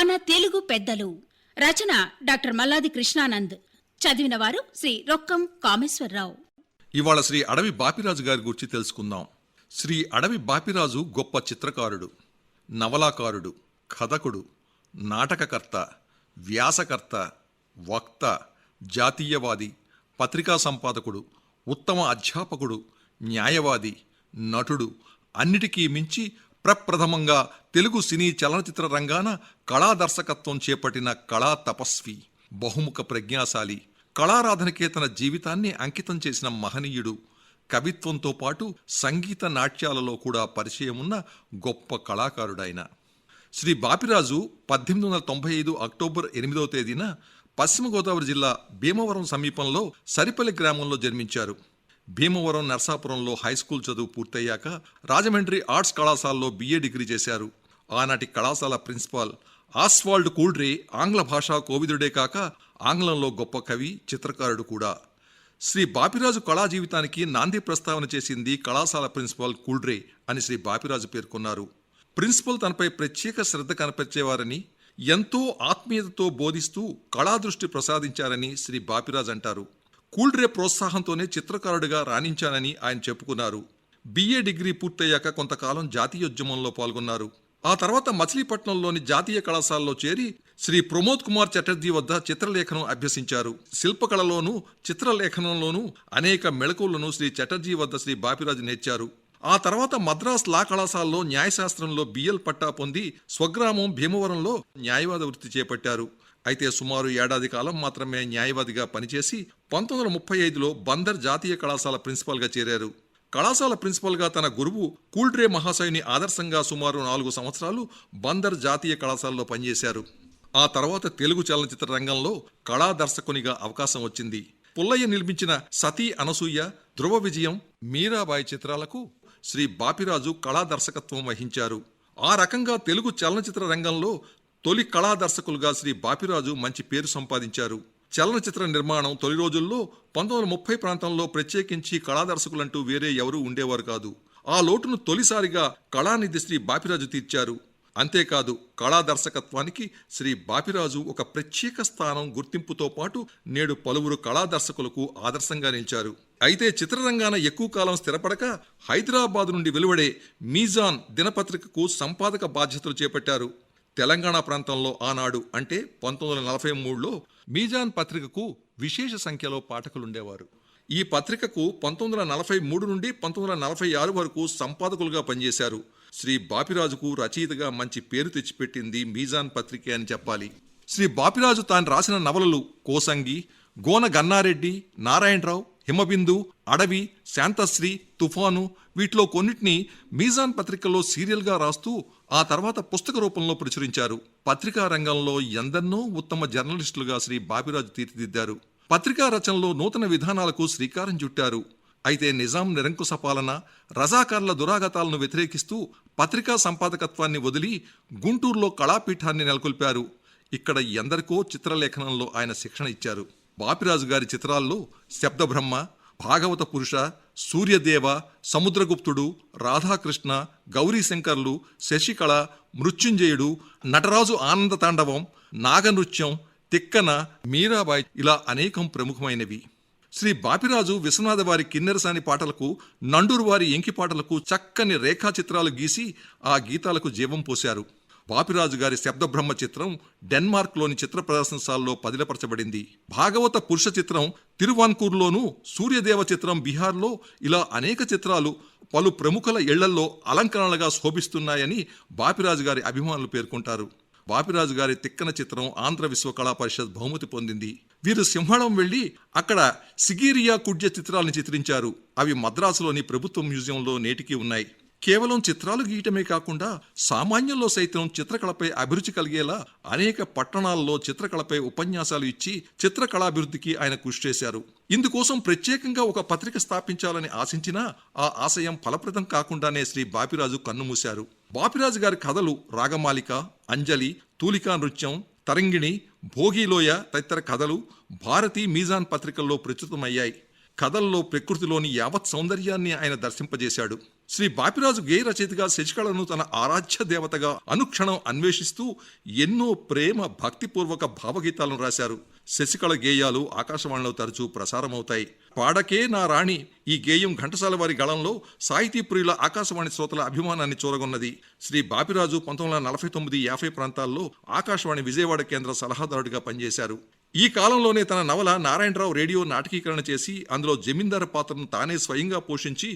మన తెలుగు పెద్దలు. రచన డాక్టర్ మల్లాది కృష్ణానంద్. చదివిన వారు శ్రీ రొక్కం కామేశ్వరరావు. ఇవాళ శ్రీ అడవి బాపిరాజు గారి గురించి తెలుసుకుందాం. శ్రీ అడవి బాపిరాజు గొప్ప చిత్రకారుడు నవలాకారుడు కథకుడు నాటకకర్త వ్యాసకర్త వక్త జాతీయవాది పత్రికా సంపాదకుడు ఉత్తమ అధ్యాపకుడు న్యాయవాది నటుడు అన్నిటికీ మించి ప్రప్రథమంగా తెలుగు సినీ చలనచిత్ర రంగాన కళా దర్శకత్వం చేపట్టిన కళా తపస్వి బహుముఖ ప్రజ్ఞాశాలి కళారాధనకే తన జీవితాన్ని అంకితం చేసిన మహనీయుడు. కవిత్వంతో పాటు సంగీత నాట్యాలలో కూడా పరిచయమున్న గొప్ప కళాకారుడైన. శ్రీ బాపిరాజు పద్దెనిమిది వందల తొంభై ఐదు అక్టోబర్ ఎనిమిదవ తేదీన పశ్చిమ గోదావరి జిల్లా భీమవరం సమీపంలో సరిపల్లి గ్రామంలో జన్మించారు. భీమవరం నర్సాపురంలో హై స్కూల్ చదువు పూర్తయ్యాక రాజమండ్రి ఆర్ట్స్ కళాశాలలో బిఏ డిగ్రీ చేశారు. ఆనాటి కళాశాల ప్రిన్సిపాల్ ఆస్వాల్డ్ కూల్డ్రే ఆంగ్ల భాషా కోవిదుడే కాక ఆంగ్లంలో గొప్ప కవి చిత్రకారుడు కూడా. శ్రీ బాపిరాజు కళా జీవితానికి నాంది ప్రస్తావన చేసింది కళాశాల ప్రిన్సిపాల్ కూల్డ్రే అని శ్రీ బాపిరాజు పేర్కొన్నారు. ప్రిన్సిపల్ తనపై ప్రత్యేక శ్రద్ధ కనపరిచేవారని ఎంతో ఆత్మీయతతో బోధిస్తూ కళాదృష్టి ప్రసాదించారని శ్రీ బాపిరాజ్ అంటారు. కూల్డ్రే ప్రోత్సాహంతోనే చిత్రకారుడిగా రాణించానని ఆయన చెప్పుకున్నారు. బీఏ డిగ్రీ పూర్తయ్యాక కొంతకాలం జాతీయోద్యమంలో పాల్గొన్నారు. ఆ తర్వాత మచిలీపట్నంలోని జాతీయ కళాశాలలో చేరి శ్రీ ప్రమోద్ కుమార్ చటర్జీ వద్ద చిత్రలేఖనం అభ్యసించారు. శిల్పకళలోనూ చిత్రలేఖనంలోనూ అనేక మెళకువలను శ్రీ చటర్జీ వద్ద శ్రీ బాపిరాజు నేర్చారు. ఆ తర్వాత మద్రాస్ లా కళాశాలలో న్యాయశాస్త్రంలో బిఎల్ పట్టా పొంది స్వగ్రామం భీమవరంలో న్యాయవాద వృత్తి చేపట్టారు. అయితే సుమారు ఏడాది కాలం మాత్రమే న్యాయవాదిగా పనిచేసి పంతొమ్మిది వందల ముప్పై ఐదులో బందర్ జాతీయ కళాశాల ప్రిన్సిపాల్గా చేరారు. కళాశాల ప్రిన్సిపల్గా తన గురువు కూల్డ్రే మహాశయుని ఆదర్శంగా సుమారు నాలుగు సంవత్సరాలు బందర్ జాతీయ కళాశాలలో పనిచేశారు. ఆ తర్వాత తెలుగు చలనచిత్ర రంగంలో కళా దర్శకునిగా అవకాశం వచ్చింది. పుల్లయ్య నిర్మించిన సతీ అనసూయ ధ్రువ విజయం మీరాబాయి చిత్రాలకు శ్రీ బాపిరాజు కళా దర్శకత్వం వహించారు. ఆ రకంగా తెలుగు చలనచిత్ర రంగంలో తొలి కళా దర్శకులుగా శ్రీ బాపిరాజు మంచి పేరు సంపాదించారు. చలనచిత్ర నిర్మాణం తొలి రోజుల్లో పంతొమ్మిది వందల ముప్పై ప్రాంతంలో ప్రత్యేకించి కళా దర్శకులంటూ వేరే ఎవరూ ఉండేవారు కాదు. ఆ లోటును తొలిసారిగా కళానిధి శ్రీ బాపిరాజు తీర్చారు. అంతేకాదు కళా దర్శకత్వానికి శ్రీ బాపిరాజు ఒక ప్రత్యేక స్థానం గుర్తింపుతో పాటు నేడు పలువురు కళా దర్శకులకు ఆదర్శంగా నిలిచారు. అయితే చిత్రరంగాన ఎక్కువ కాలం స్థిరపడక హైదరాబాద్ నుండి వెలువడే మీజాన్ దినపత్రికకు సంపాదక బాధ్యతలు చేపట్టారు. తెలంగాణ ప్రాంతంలో ఆనాడు అంటే పంతొమ్మిది వందల నలభై మూడులో మీజాన్ పత్రికకు విశేష సంఖ్యలో పాఠకులుండేవారు. ఈ పత్రికకు పంతొమ్మిది వందల నలభై మూడు నుండి పంతొమ్మిది వందల నలభై ఆరు వరకు సంపాదకులుగా పనిచేశారు. శ్రీ బాపిరాజుకు రచయితగా మంచి పేరు తెచ్చిపెట్టింది మీజాన్ పత్రికే అని చెప్పాలి. శ్రీ బాపిరాజు తాను రాసిన నవలలు కోసంగి గోన గన్నారెడ్డి నారాయణరావు హిమబిందు అడవి శాంతశ్రీ తుఫాను వీటిలో కొన్నిటిని మీజాన్ పత్రికలో సీరియల్గా రాస్తూ ఆ తర్వాత పుస్తక రూపంలో ప్రచురించారు. పత్రికా రంగంలో ఎందన్నో ఉత్తమ జర్నలిస్టులుగా శ్రీ బాపిరాజు తీర్చిదిద్దారు. పత్రికా రచనలో నూతన విధానాలకు శ్రీకారం చుట్టారు. అయితే నిజాం నిరంకుశ పాలన రజాకార్ల దురాగతాలను వ్యతిరేకిస్తూ పత్రికా సంపాదకత్వాన్ని వదిలి గుంటూరులో కళాపీఠాన్ని నెలకొల్పారు. ఇక్కడ ఎందరికో చిత్రలేఖనంలో ఆయన శిక్షణ ఇచ్చారు. బాపిరాజు గారి చిత్రాల్లో శబ్దబ్రహ్మ భాగవత పురుష సూర్యదేవ సముద్రగుప్తుడు రాధాకృష్ణ గౌరీశంకర్లు శశికళ మృత్యుంజయుడు నటరాజు ఆనంద తాండవం నాగనృత్యం తిక్కన మీరాబాయి ఇలా అనేకం ప్రముఖమైనవి. శ్రీ బాపిరాజు విశ్వనాథ వారి కిన్నెరసాని పాటలకు నండూరు వారి ఎంకి పాటలకు చక్కని రేఖాచిత్రాలు గీసి ఆ గీతాలకు జీవం పోశారు. బాపిరాజు గారి శబ్దబ్రహ్మ చిత్రం డెన్మార్క్లోని చిత్ర ప్రదర్శనశాలలో పదిలపరచబడింది. భాగవత పురుష చిత్రం తిరువాన్కూర్లోను సూర్యదేవ చిత్రం బీహార్లో ఇలా అనేక చిత్రాలు పలు ప్రముఖుల ఇళ్ళల్లో అలంకరణలుగా శోభిస్తున్నాయని బాపిరాజు గారి అభిమానులు పేర్కొంటారు. బాపిరాజు గారి తిక్కన చిత్రం ఆంధ్ర విశ్వ కళా పరిషత్ బహుమతి పొందింది. వీరు సింహళం వెళ్ళి అక్కడ సిగీరియా కుడ్య చిత్రాలను చిత్రించారు. అవి మద్రాసులోని ప్రభుత్వ మ్యూజియంలో నేటికి ఉన్నాయి. కేవలం చిత్రాలు గీయటమే కాకుండా సామాన్యంలో సైతం చిత్రకళపై అభిరుచి కలిగేలా అనేక పట్టణాల్లో చిత్రకళపై ఉపన్యాసాలు ఇచ్చి చిత్రకళాభివృద్ధికి ఆయన కృషి చేశారు. ఇందుకోసం ప్రత్యేకంగా ఒక పత్రిక స్థాపించాలని ఆశించినా ఆ ఆశయం ఫలప్రదం కాకుండానే శ్రీ బాపిరాజు కన్నుమూశారు. బాపిరాజు గారి కథలు రాగమాలిక అంజలి తూలికా నృత్యం తరంగిణి భోగిలోయ తదితర కథలు భారతీ మీజాన్ పత్రికల్లో ప్రచురితమయ్యాయి. కథల్లో ప్రకృతిలోని యావత్ సౌందర్యాన్ని ఆయన దర్శింపజేశాడు. శ్రీ బాపిరాజు గేయ రచయితగా శశికళను తన ఆరాధ్య దేవతగా అనుక్షణం అన్వేషిస్తూ ఎన్నో ప్రేమ భక్తిపూర్వక భావగీతాలను రాశారు. శశికళ గేయాలు ఆకాశవాణిలో తరచూ ప్రసారమవుతాయి. పాడకే నా రాణి ఈ గేయం ఘంటసాల వారి గళంలో సాహితీ ప్రియుల ఆకాశవాణి శ్రోతల అభిమానాన్ని చూరగొన్నది. శ్రీ బాపిరాజు పంతొమ్మిది వందల నలభై తొమ్మిది యాభై ప్రాంతాల్లో ఆకాశవాణి విజయవాడ కేంద్ర సలహాదారుడిగా పనిచేశారు. ఈ కాలంలోనే తన నవల నారాయణరావు రేడియో నాటకీకరణ చేసి అందులో జమీందారు పాత్రను తానే స్వయంగా పోషించి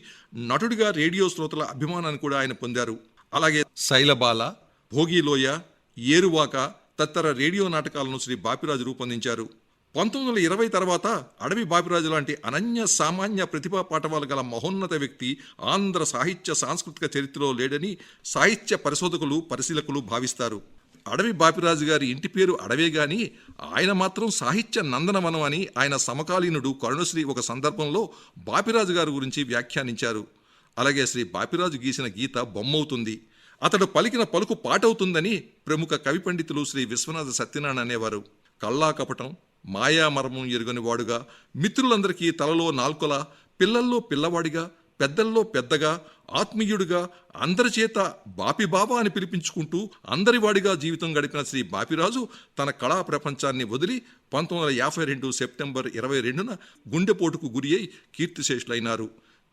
నటుడిగా రేడియో శ్రోతల అభిమానాన్ని కూడా ఆయన పొందారు. అలాగే శైలబాల భోగిలోయ ఏరువాక తదితర రేడియో నాటకాలను శ్రీ బాపిరాజు రూపొందించారు. పంతొమ్మిది వందల ఇరవై తర్వాత అడవి బాపిరాజు లాంటి అనన్య సామాన్య ప్రతిభా పాఠవాలు గల మహోన్నత వ్యక్తి ఆంధ్ర సాహిత్య సాంస్కృతిక చరిత్రలో లేడని సాహిత్య పరిశోధకులు పరిశీలకులు భావిస్తారు. అడవి బాపిరాజు గారి ఇంటి పేరు అడవే గాని ఆయన మాత్రం సాహిత్య నందనవనం అని ఆయన సమకాలీనుడు కరుణశ్రీ ఒక సందర్భంలో బాపిరాజు గారి గురించి వ్యాఖ్యానించారు. అలాగే శ్రీ బాపిరాజు గీసిన గీత బొమ్మవుతుంది అతడు పలికిన పలుకు పాటవుతుందని ప్రముఖ కవి పండితులు శ్రీ విశ్వనాథ సత్యనారాయణ అనేవారు. కల్లా కపటం మాయామర్మం ఎరుగనివాడుగా మిత్రులందరికీ తలలో నాల్కొల పిల్లల్లో పిల్లవాడిగా పెద్దల్లో పెద్దగా ఆత్మీయుడిగా అందరి చేత బాపి బాబా అని పిలిపించుకుంటూ అందరివాడిగా జీవితం గడిపిన శ్రీ బాపిరాజు తన కళా ప్రపంచాన్ని వదిలి పంతొమ్మిది వందల యాభై రెండు సెప్టెంబర్ ఇరవై రెండున గుండెపోటుకు గురి అయి కీర్తిశేషులైనారు.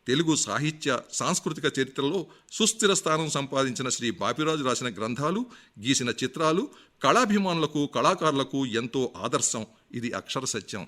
తెలుగు సాహిత్య సాంస్కృతిక చరిత్రలో సుస్థిర స్థానం సంపాదించిన శ్రీ బాపిరాజు రాసిన గ్రంథాలు గీసిన చిత్రాలు కళాభిమానులకు కళాకారులకు ఎంతో ఆదర్శం. ఇది అక్షర సత్యం.